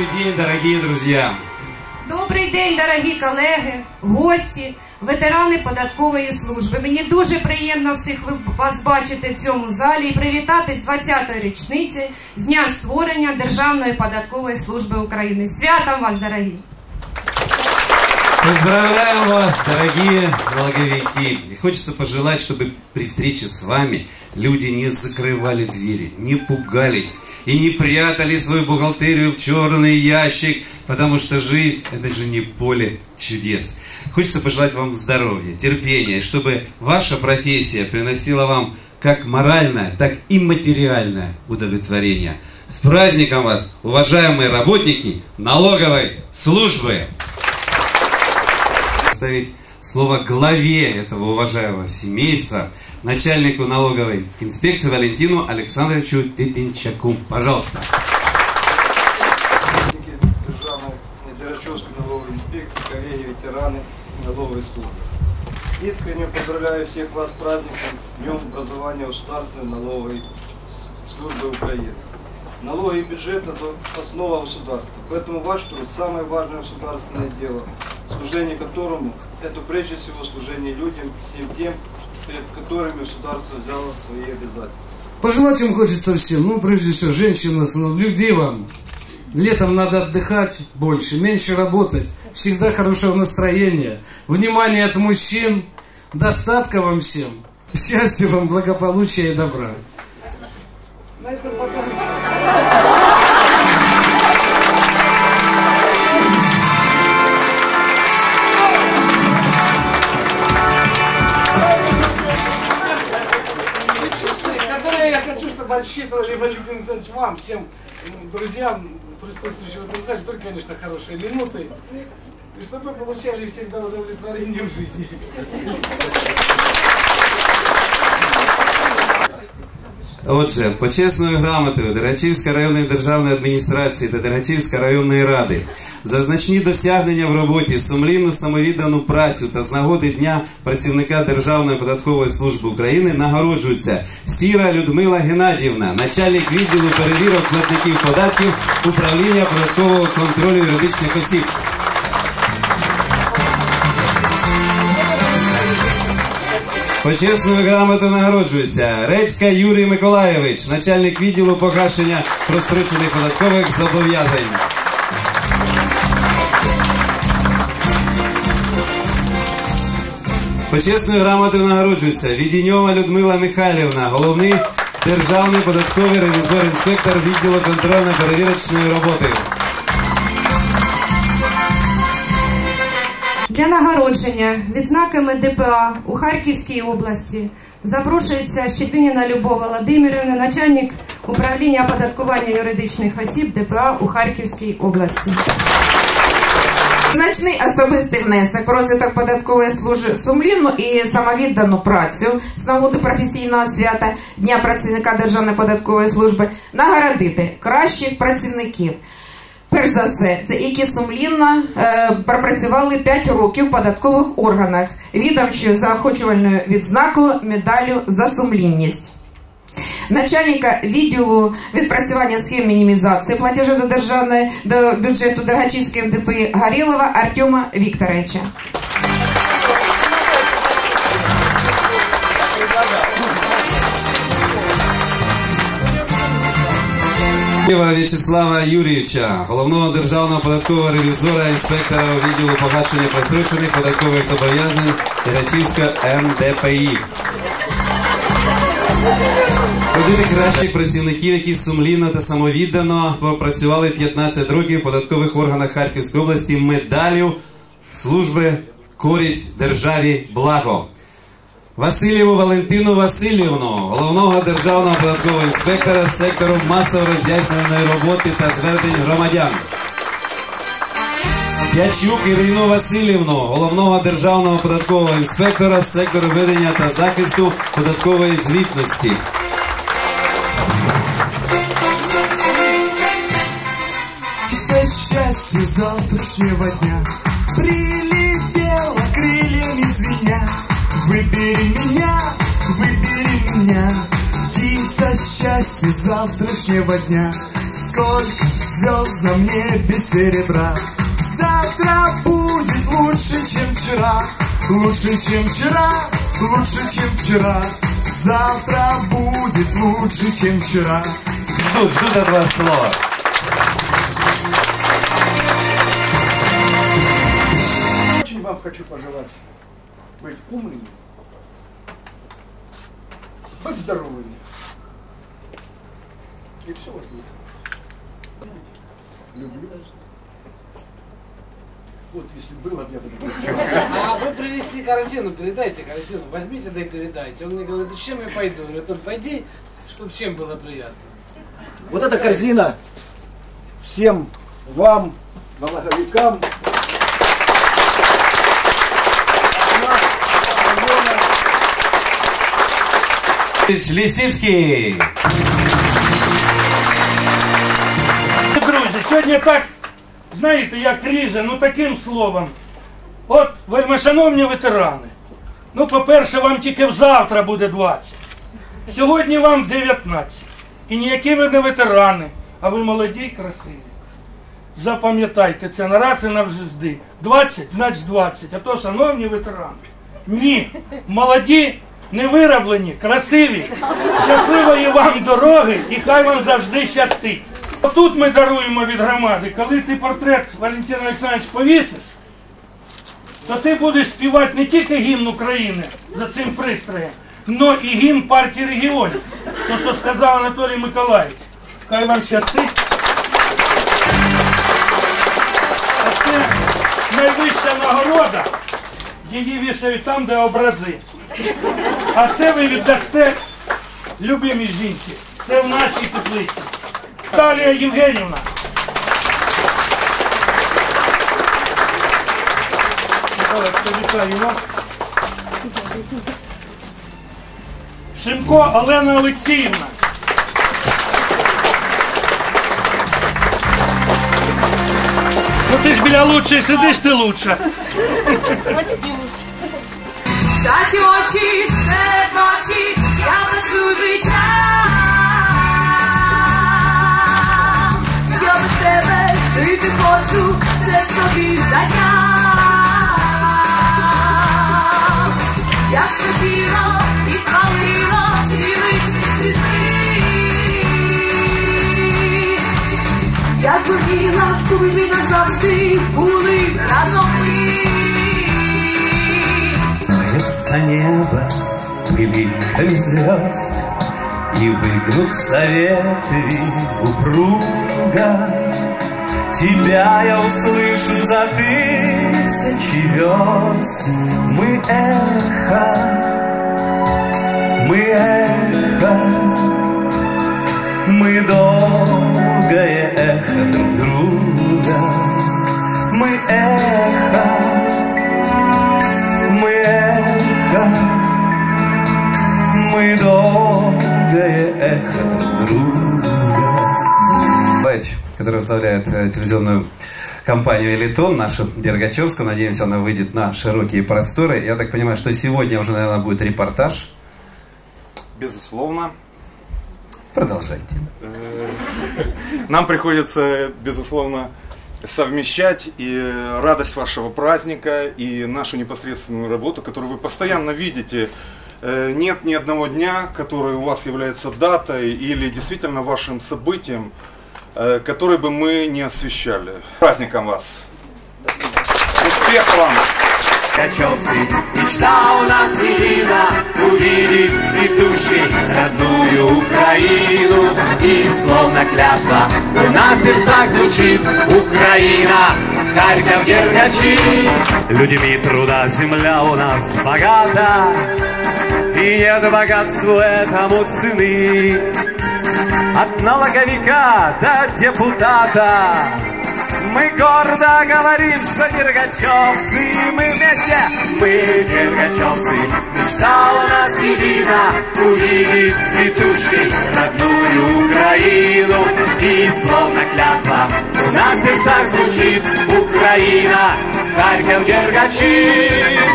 Добрый день, дорогие друзья! Добрий день, дорогі колеги, гості, ветерани податкової служби. Мені дуже приємно всіх ви- вас бачити в цьому залі і привітати з 20-ї річниці з дня створення Державної податкової служби України. З Святом вас, дорогі! Поздравляем вас, дорогие налоговики! И хочется пожелать, чтобы при встрече с вами люди не закрывали двери, не пугались и не прятали свою бухгалтерию в черный ящик, потому что жизнь – это же не поле чудес. Хочется пожелать вам здоровья, терпения, чтобы ваша профессия приносила вам как моральное, так и материальное удовлетворение. С праздником вас, уважаемые работники налоговой службы! оставить слово главе этого уважаемого семейства, начальнику налоговой инспекции Валентину Александровичу Тетенчаку. Пожалуйста. Державної Дерачевской налоговой инспекции, коллеги, ветераны налоговой службы. Искренне поздравляю всех вас с праздником Днем образования государственной налоговой службы Украины. Налоги и бюджет – это основа государства. Поэтому ваш труд – самое важное государственное дело, служение которому – это прежде всего служение людям, всем тем, перед которыми государство взяло свои обязательства. Пожелать им хочется всем, ну, прежде всего, женщинам, основном, людей вам. Летом надо отдыхать больше, меньше работать, всегда хорошего настроения, внимания от мужчин, достатка вам всем, счастья вам, благополучия и добра. Отсчитывали Валентин Александрович вам, всем друзьям, присутствующим в этом зале, только, конечно, хорошие минуты. И чтобы вы получали всегда удовлетворение в жизни. Отже, почесною грамотою Дерачівської районної державної адміністрації та Дерачівської районної ради за значні досягнення в роботі, сумлінну самовіддану працю та з нагоди Дня працівника Державної податкової служби України нагороджується Сіра Людмила Геннадіївна, начальник відділу перевірок платників податків управління податкового контролю юридичних осіб. Почесною грамотою нагороджується Редька Юрій Миколаєвич, начальник відділу погашення прострочених податкових зобов'язань. Почесною грамотою нагороджується Відіньова Людмила Михайлівна, головний державний податковий ревізор-інспектор відділу контрольно-перевірочної роботи. Для нагородження відзнаками ДПА у Харківській області запрошується Щепініна Любов Володимирівна, начальник управління оподаткування юридичних осіб ДПА у Харківській області. Значний особистий внесок розвиток податкової служби сумлінну і самовіддану працю з нагоди професійного свята Дня працівника Державної податкової служби нагородити кращих працівників. Перш за все, це які сумлінно е, пропрацювали 5 років в податкових органах відомчою заохочувальною відзнакою медалю за сумлінність начальника відділу відпрацювання схем мінімізації платежу до державної до бюджету Дергачівської МДП Гарілова Артема Вікторовича. В'ячеслава Юрійовича, головного державного податкового ревізора, інспектора відділу погашення прострочених податкових зобов'язань Терачівського МДПІ. Один кращих працівників, які сумлінно та самовіддано пропрацювали 15 років в податкових органах Харківської області медаллю служби користь державі благо. Васильєву Валентину Васильівну, головного державного податкового інспектора сектору масово-роз'яснювальної роботи та звернень громадян. Дячук Ірину Васильівну, головного державного податкового інспектора сектору ведення та захисту податкової звітності. За счастье завтрашнего дня завтрашнего дня сколько звезд на небе серебра. Завтра будет лучше, чем вчера, лучше, чем вчера, лучше, чем вчера. Завтра будет лучше, чем вчера. Ждут, ждут от вас слова. Очень вам хочу пожелать быть умными, быть здоровыми. И все вас будет. Люблю. Вот если было, бы, я бы А вы принесли корзину, передайте корзину. Возьмите, да и передайте. Он мне говорит, ну чем я пойду? Я говорю, только пойди, чтобы чем было приятно. Вот эта корзина всем вам, налоговикам, Лисицкий. Сьогодні так, знаєте, як ріже, ну таким словом. От, вельмишановні ветерани. Ну, по-перше, вам тільки завтра буде 20. Сьогодні вам 19. І ніякі ви не ветерани, а ви молоді і красиві. Запам'ятайте це на раз і навжди. 20, значить 20. А то, шановні ветерани, ні, молоді, не вироблені, красиві, щасливої вам дороги і хай вам завжди щастить. Отут ми даруємо від громади, коли ти портрет Валентина Олександрович повісиш, то ти будеш співати не тільки гімн України за цим пристроєм, але і гімн партії регіонів. То, що сказав Анатолій Миколаївич. Хай вам щастить. Це найвища нагорода. Її вішають там, де образи. А це ви віддасте любимій жінці. Це в нашій теплиці. Євгенівна. Миколаївна, вітаю вас. Шимко Олена Олексіївна. Ну ти ж біля лучшої сидиш, ти лучша. Таті Як горіла, то ми назавжди були разом ми. Нравится небо пылинками звезд И выгнутся ветви упруга. Тебя я услышу за тысячи верст Мы эхо, мы эхо. Мы долгое эхо друг друга Мы эхо мы эхо, мы долгое эхо друг друга. Бэч, который возглавляет э, телевизионную компанию «Элитон», нашу Дергачевскую. Надеемся, она выйдет на широкие просторы. Я так понимаю, что сегодня уже, наверное, будет репортаж. Безусловно. Продолжайте. Нам приходится, безусловно, совмещать и радость вашего праздника, и нашу непосредственную работу, которую вы постоянно видите. Э, Нет ни одного дня, который у вас является датой или действительно вашим событием, э, который бы мы не освещали. Праздником вас! Успех вам! Качевцы, мечта у нас едина Увидеть цветущей родную Украину? И словно клятва у нас в сердцах звучит Украина, Харьков, Дергачи Людьми труда земля у нас богата И нет богатству этому цены. От налоговика до депутата Мы гордо говорим, что дергачевцы Мы вместе, мы дергачевцы. Мечта у нас едина Увидеть цветущей родную Украину. И словно клятва у нас в сердцах звучит Украина, Харьков, Дергачи